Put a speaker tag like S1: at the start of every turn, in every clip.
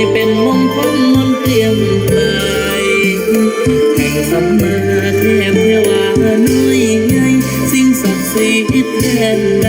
S1: ให้เป็นมงคลมนเตรียมไปแห่งสัมมาเทพเทวาน้อยใหญ่สิ่งศักดิ์สิทธิ์แทนใด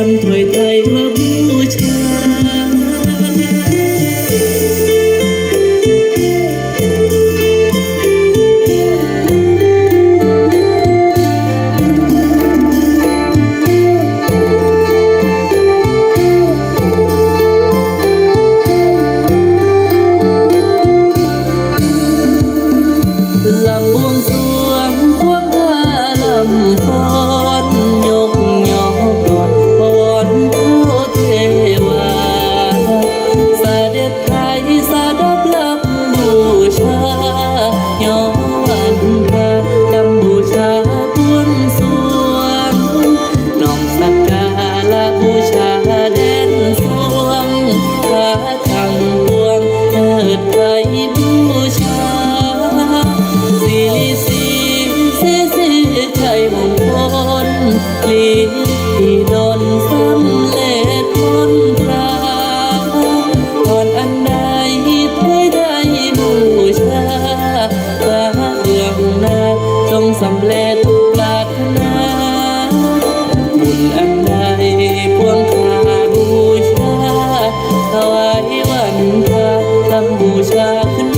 S1: ลำถว ลีที่โดนสำเร็จมนตราก่อนอันใดให้ได้บูชาพระเบื้องหน้าจงสำเร็จทุกปรารถนาบุญอันใดพวงคาบูชาถวายวันพระทำบูชาขึ้น